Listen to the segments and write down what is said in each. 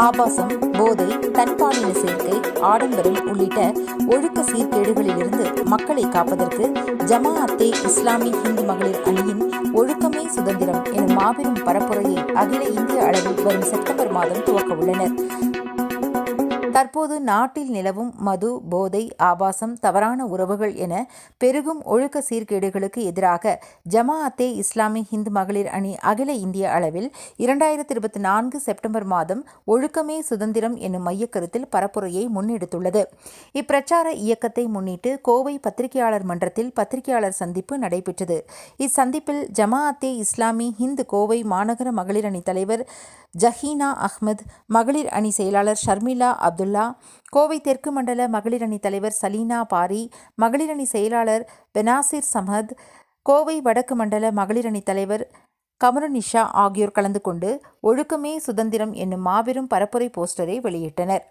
ஆபாசம் போதை தன்பாலின சேர்க்கை ஆடம்பரம் உள்ளிட்ட ஒழுக்க சீர்கேடுகளிலிருந்து மக்களை காப்பதற்கு ஜமாஅத்தே இஸ்லாமி ஹிந்து மகளிர் அணியின் ஒழுக்கமே சுதந்திரம் எனும் மாபெரும் பரப்புரையை அகில இந்திய அளவில் வரும் செப்டம்பர் மாதம் துவக்க உள்ளனர் தற்போது நாட்டில் நிலவும் மது போதை ஆபாசம் தவறான உறவுகள் என பெருகும் ஒழுக்க சீர்கேடுகளுக்கு எதிராக ஜமாஅத்தே இஸ்லாமி ஹிந்து மகளிர் அணி அகில இந்திய அளவில் இரண்டாயிரத்தி இருபத்தி நான்கு செப்டம்பர் மாதம் ஒழுக்கமே சுதந்திரம் என்னும் மையக்கருத்தில் பரப்புரையை முன்னெடுத்துள்ளது. இப்பிரச்சார இயக்கத்தை முன்னிட்டு கோவை பத்திரிகையாளர் மன்றத்தில் பத்திரிகையாளர் சந்திப்பு நடைபெற்றது. இச்சந்திப்பில் ஜமாஅத்தே இஸ்லாமி ஹிந்து கோவை மாநகர மகளிர் அணி தலைவர் ஜஹீனா அஹ்மத் மகளிர் அணி செயலாளர் ஷர்மிளா அப்துல்லா கோவை தெற்கு மண்டல மகளிர் அணி தலைவர் சலீனா பாரி மகளிர் அணி செயலாளர் பெனாசிர் சமத் கோவை வடக்கு மண்டல மகளிர் அணி தலைவர் கமருநிஷா ஆகியோர் கலந்து கொண்டு ஒழுக்கமே சுதந்திரம் என்னும் மாபெரும் பரப்புரை போஸ்டரை வெளியிட்டனர்.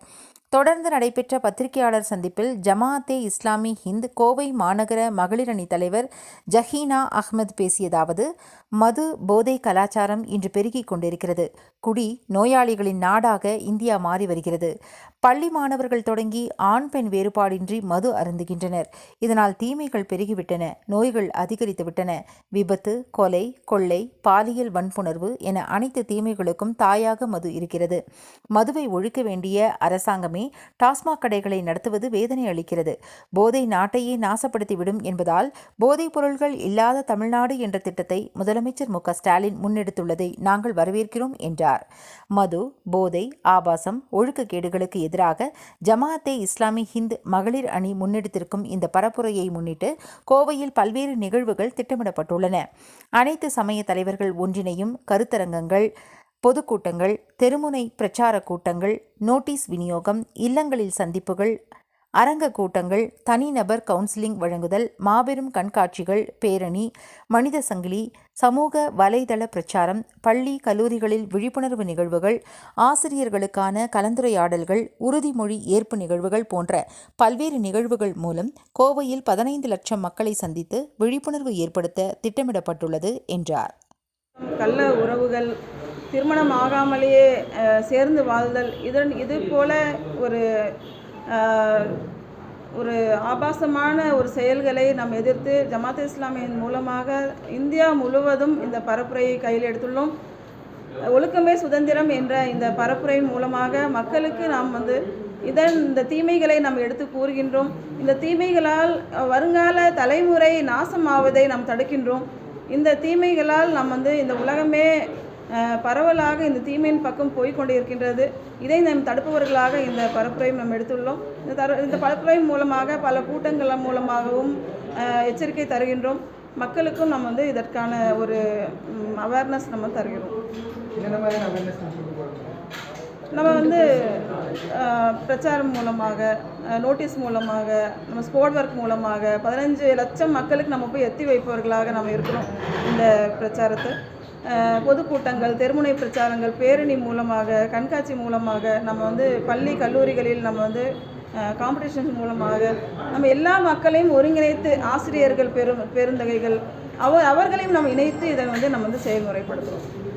தொடர்ந்து நடைபெற்ற பத்திரிகையாளர் சந்திப்பில் ஜமாஅத்தே இஸ்லாமி ஹிந்த் கோவை மாநகர மகளிர் அணி தலைவர் ஜஹீனா அஹ்மத் பேசியதாவது மது போதை கலாச்சாரம் இன்று பெருகிக் கொண்டிருக்கிறது. குடி நோயாளிகளின் நாடாக இந்தியா மாறி வருகிறது. பள்ளி மாணவர்கள் தொடங்கி ஆண் பெண் வேறுபாடின்றி மது அருந்துகின்றனர். இதனால் தீமைகள் பெருகிவிட்டன. நோய்கள் அதிகரித்துவிட்டன விபத்து கொலை கொள்ளை பாலியல் வன்புணர்வு என அனைத்து தீமைகளுக்கும் தாயாக மது இருக்கிறது. மதுவை ஒழிக்க வேண்டிய அரசாங்கமே டாஸ்மாக் கடைகளை நடத்துவது வேதனை அளிக்கிறது. போதை நாட்டையே நாசப்படுத்திவிடும் என்பதால் போதைப் பொருள்கள் இல்லாத தமிழ்நாடு என்ற திட்டத்தை முதலமைச்சர் மு க ஸ்டாலின் முன்னெடுத்துள்ளதை நாங்கள் வரவேற்கிறோம் என்றார். மது போதை ஆபாசம் ஒழுக்கக்கேடுகளுக்கு எதிராக ஜமாஅத்தே இஸ்லாமி ஹிந்த் மகளிர் அணி முன்னெடுத்திருக்கும் இந்த பரப்புரையை முன்னிட்டு கோவையில் பல்வேறு நிகழ்வுகள் திட்டமிடப்பட்டுள்ளன. அனைத்து சமய தலைவர்கள் ஒன்றிணையும் கருத்தரங்கங்கள் பொதுக்கூட்டங்கள் தெருமுனை பிரச்சார கூட்டங்கள் நோட்டீஸ் விநியோகம் இல்லங்களில் சந்திப்புகள் அரங்க கூட்டங்கள் தனிநபர் கவுன்சிலிங் வழங்குதல் மாபெரும் கண்காட்சிகள் பேரணி மனித சங்கிலி சமூக வலைதள பிரச்சாரம் பள்ளி கல்லூரிகளில் விழிப்புணர்வு நிகழ்வுகள் ஆசிரியர்களுக்கான கலந்துரையாடல்கள் உறுதிமொழி ஏற்பு நிகழ்வுகள் போன்ற பல்வேறு நிகழ்வுகள் மூலம் கோவையில் பதினைந்து லட்சம் மக்களை சந்தித்து விழிப்புணர்வு ஏற்படுத்த திட்டமிடப்பட்டுள்ளது என்றார். கள்ள உறவுகள் திருமணம் ஆகாமலேயே சேர்ந்து வாழ்தல் இதன் இது போல ஒரு ஒரு ஆபாசமான ஒரு செயல்களை நாம் எதிர்த்து ஜமாத் இஸ்லாமியின் மூலமாக இந்தியா முழுவதும் இந்த பரப்புரையை கையில் எடுத்துள்ளோம். ஒழுக்கமே சுதந்திரம் என்ற இந்த பரப்புரையின் மூலமாக மக்களுக்கு நாம் வந்து இதன் இந்த தீமைகளை நாம் எடுத்து கூறுகின்றோம். இந்த தீமைகளால் வருங்கால தலைமுறை நாசமாவதை நாம் தடுக்கின்றோம். இந்த தீமைகளால் நாம் வந்து இந்த உலகமே பரவலாக இந்த தீமையின் பக்கம் போய் கொண்டிருக்கின்றது. இதை நாம் தடுப்பவர்களாக இந்த பரப்புரையும் நாம் எடுத்துள்ளோம். இந்த தர இந்த பரப்புரையின் மூலமாக பல கூட்டங்கள் மூலமாகவும் எச்சரிக்கை தருகின்றோம். மக்களுக்கும் நம்ம வந்து இதற்கான ஒரு அவேர்னஸ் நம்ம தருகிறோம். நம்ம வந்து பிரச்சாரம் மூலமாக நோட்டீஸ் மூலமாக நம்ம ஸ்போர்ட் ஒர்க் மூலமாக பதினஞ்சு லட்சம் மக்களுக்கு நம்ம போய் எத்தி வைப்பவர்களாக நம்ம இருக்கிறோம் இந்த பிரச்சாரத்தை. பொதுக்கூட்டங்கள் தெருமுனை பிரச்சாரங்கள் பேரணி மூலமாக கண்காட்சி மூலமாக நம்ம வந்து பள்ளி கல்லூரிகளில் நம்ம வந்து காம்படிஷன்ஸ் மூலமாக நம்ம எல்லா மக்களையும் ஒருங்கிணைத்து ஆசிரியர்கள் பெரும் பெருந்தகைகள் அவர் அவர்களையும் நம்ம இணைத்து இதை வந்து நம்ம வந்து செயல்முறைப்படுத்துகிறோம்